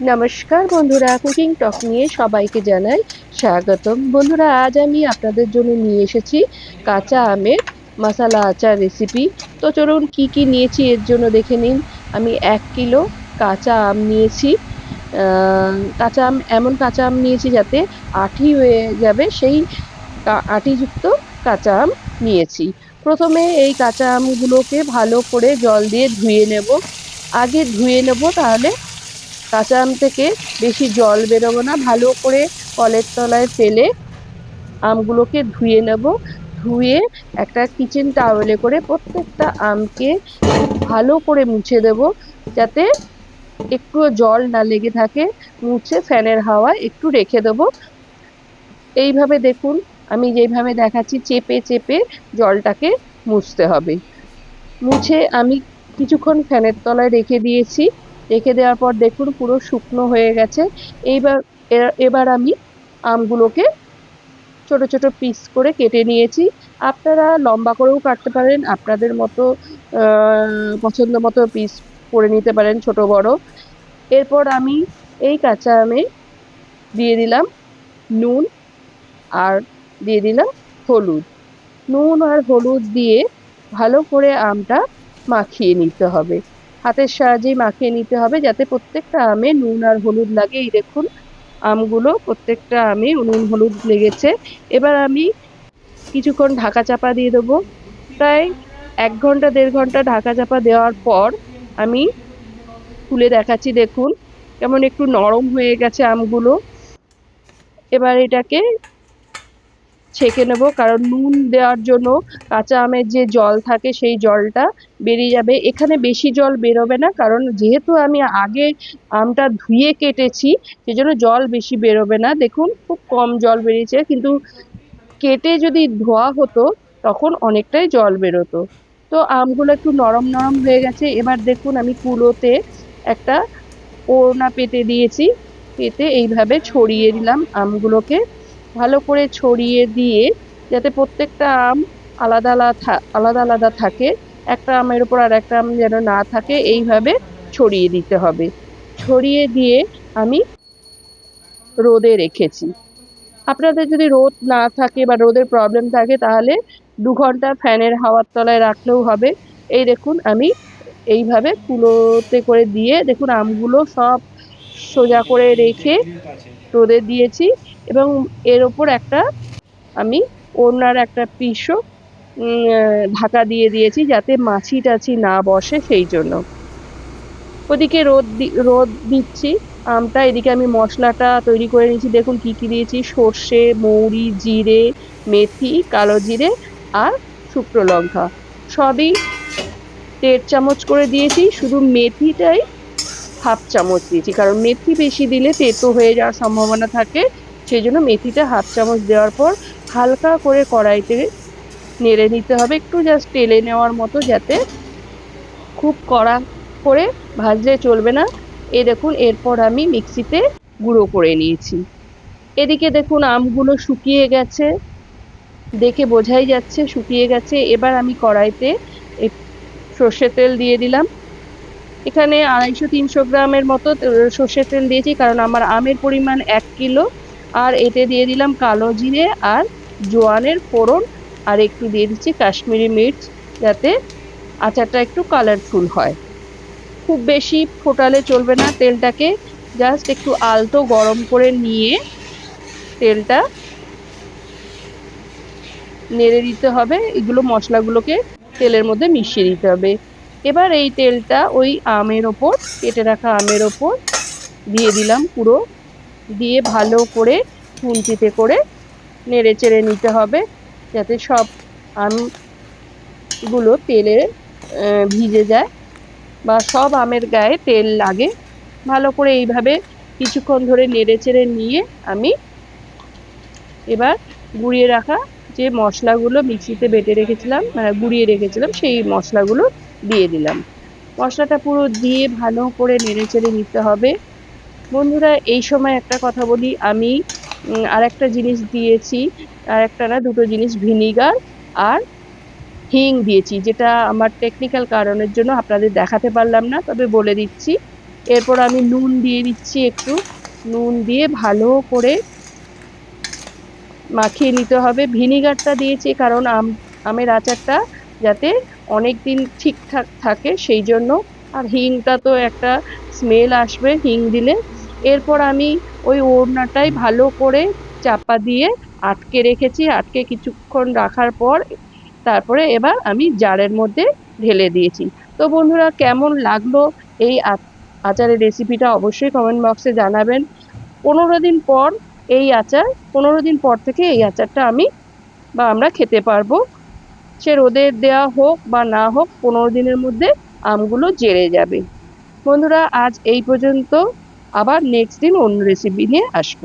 নমস্কার বন্ধুরা কুকিং টক নিয়ে সবাইকে জানাই স্বাগতম। বন্ধুরা, আজ আমি আপনাদের জন্য নিয়ে এসেছি কাঁচা আমের মশালা আচার রেসিপি তো চলুন কি কি নিয়েছি এর জন্য দেখে নিন। আমি এক কিলো কাঁচা আম নিয়েছি। কাঁচা আম, এমন কাঁচা আম নিয়েছি যাতে আঠি হয়ে যাবে, সেই আটিযুক্ত কাঁচা আম নিয়েছি। প্রথমে এই কাঁচা আমগুলোকে ভালো করে জল দিয়ে ধুয়ে নেব। আগে ধুয়ে নেব তাহলে কাঁচা আম থেকে বেশি জল বেরোবো না। ভালো করে কলের তলায় ফেলে আমগুলোকে ধুয়ে নেব। ধুয়ে একটা কিচেন টাওয়েলে করে প্রত্যেকটা আমকে ভালো করে মুছে দেব যাতে একটুও জল না লেগে থাকে। মুছে ফ্যানের হাওয়ায় একটু রেখে দেবো। এইভাবে দেখুন, আমি যেইভাবে দেখাচ্ছি, চেপে চেপে জলটাকে মুছতে হবে। মুছে আমি কিছুক্ষণ ফ্যানের তলায় রেখে দিয়েছি। রেখে দেওয়ার পর দেখুন পুরো শুকনো হয়ে গেছে। এইবার এবার আমি আমগুলোকে ছোট ছোট পিস করে কেটে নিয়েছি। আপনারা লম্বা করেও কাটতে পারেন, আপনাদের মতো পছন্দ মতো পিস করে নিতে পারেন, ছোট বড়। এরপর আমি এই কাঁচা আমে দিয়ে দিলাম নুন আর দিয়ে দিলাম হলুদ। নুন আর হলুদ দিয়ে ভালো করে আমটা মাখিয়ে নিতে হবে। হাতের সাহায্যেই মাখিয়ে নিতে হবে যাতে প্রত্যেকটা আমে নুন আর হলুদ লাগে। এই দেখুন, আমগুলো প্রত্যেকটা আমে নুন হলুদ লেগেছে। এবার আমি কিছুক্ষণ ঢাকা চাপা দিয়ে দেবো। প্রায় এক ঘণ্টা, দেড় ঘণ্টা ঢাকা চাপা দেওয়ার পর আমি খুলে দেখাচ্ছি, দেখুন। কেমন একটু নরম হয়ে গেছে আমগুলো। এবার এটাকে ছেঁকে নেব, কারণ নুন দেওয়ার জন্য কাঁচা আমের যে জল থাকে সেই জলটা বেরিয়ে যাবে। এখানে বেশি জল বেরোবে না, কারণ যেহেতু আমি আগে আমটা ধুয়ে কেটেছি, সেজন্য জল বেশি বেরোবে না। দেখুন, খুব কম জল বেরিয়েছে, কিন্তু কেটে যদি ধোয়া হতো, তখন অনেকটাই জল বেরোতো। তো আমগুলো একটু নরম নরম হয়ে গেছে। এবার দেখুন, আমি কুলোতে একটা ওড়না পেতে দিয়েছি। পেতে এইভাবে ছড়িয়ে দিলাম আমগুলোকে। ভালো করে ছড়িয়ে দিয়ে যাতে প্রত্যেকটা আম আলাদা আলাদা আলাদা আলাদা থাকে। একটা আমের উপর আর একটা আম যেন না থাকে, এইভাবে ছড়িয়ে দিতে হবে। ছড়িয়ে দিয়ে আমি রোদে রেখেছি। আপনাদের যদি রোদ না থাকে বা রোদের প্রবলেম থাকে, তাহলে দু ঘণ্টা ফ্যানের হাওয়ার তলায় রাখলেও হবে। এই দেখুন, আমি এইভাবে কুলোতে করে দিয়ে, দেখুন, আমগুলো সব সোজা করে রেখে রোদে দিয়েছি এবং এর ওপর একটা আমি ওড়নার একটা পিসও ঢাকা দিয়ে দিয়েছি যাতে মাছি টাছি না বসে সেই জন্য। ওদিকে রোদ রোদ দিচ্ছি, আমটা, এদিকে আমি মশলাটা তৈরি করে নিয়েছি। দেখুন কি কি দিয়েছি? সর্ষে, মৌরি, জিরে, মেথি, কালো জিরে আর শুকনো লঙ্কা। সবই দেড় চামচ করে দিয়েছি, শুধু মেথিটাই হাফ চামচ দিয়েছি। কারণ মেথি বেশি দিলে তেতো হয়ে যাওয়ার সম্ভাবনা থাকে সেই জন্য মেথিটা হাফ চামচ দেওয়ার পর হালকা করে কড়াইতে নেড়ে নিতে হবে, একটু জাস্ট টেলে নেওয়ার মতো যাতে খুব কড়া করে ভাজলে চলবে না। এ দেখুন, এরপর আমি মিক্সিতে গুঁড়ো করে নিয়েছি। এদিকে দেখুন, আমগুলো শুকিয়ে গেছে। দেখে বোঝাই যাচ্ছে, শুকিয়ে গেছে। এবার আমি কড়াইতে সর্ষের তেল দিয়ে দিলাম। এখানে আড়াইশো তিনশো গ্রামের মতো সর্ষের তেল দিয়েছি, কারণ আমার আমের পরিমাণ এক কিলো। আর এতে দিয়ে দিলাম কালো জিরে আর জোয়ানের ফোড়ন, আর একটু দিয়ে দিচ্ছি কাশ্মীরি মির্চ, যাতে আচারটা একটু কালারফুল হয়। খুব বেশি ফোটালে চলবে না তেলটাকে জাস্ট একটু আলতো গরম করে নিয়ে তেলটা নেড়ে দিতে হবে। এগুলো মশলাগুলোকে তেলের মধ্যে মিশিয়ে দিতে হবে। এবার এই তেলটা ওই আমের ওপর, কেটে রাখা আমের ওপর দিয়ে দিলাম পুরো। দিয়ে ভালো করে খুন্তিতে করে নেড়ে চেড়ে নিতে হবে যাতে সব আমগুলো তেলে ভিজে যায় বা সব আমের গায়ে তেল লাগে। ভালো করে এইভাবে কিছুক্ষণ ধরে নেড়ে চেড়ে নিয়ে আমি এবার গুঁড়িয়ে রাখা যে মশলাগুলো মিক্সিতে বেটে রেখেছিলাম মানে গুঁড়িয়ে রেখেছিলাম সেই মশলাগুলো দিয়ে দিলাম। মশলাটা পুরো দিয়ে ভালো করে নেড়ে চেড়ে নিতে হবে। বন্ধুরা, এই সময় একটা কথা বলি, আমি আর একটা জিনিস দিয়েছি আর একটা না, দুটো জিনিস, ভিনিগার আর হিং দিয়েছি, যেটা আমার টেকনিক্যাল কারণের জন্য আপনাদের দেখাতে পারলাম না, তবে বলে দিচ্ছি। এরপর আমি নুন দিয়ে দিচ্ছি একটু। নুন দিয়ে ভালো করে মাখিয়ে নিতে হবে। ভিনিগারটা দিয়েছি কারণ আম, আমের আচারটা যাতে অনেক দিন ঠিকঠাক থাকে, সেই জন্য। আর হিংটা তো একটা স্মেল আসবে, হিং দিলে। এরপর আমি ওই ওড়নাটাই ভালো করে চাপা দিয়ে আটকে রেখেছি। আটকে কিছুক্ষণ রাখার পর তারপরে এবার আমি জারের মধ্যে ঢেলে দিয়েছি। তো বন্ধুরা, কেমন লাগল এই আচারের রেসিপিটা অবশ্যই কমেন্ট বক্সে জানাবেন। পনেরো দিন পর এই আচার, পনেরো দিন পর থেকে এই আচারটা আমি বা আমরা খেতে পারব। সে রোদে দেওয়া হোক বা না হোক, পনেরো দিনের মধ্যে আমগুলো জেরে যাবে। বন্ধুরা, আজ এই পর্যন্ত। আবার নেক্সট দিন অন্য রেসিপি নিয়ে আসব।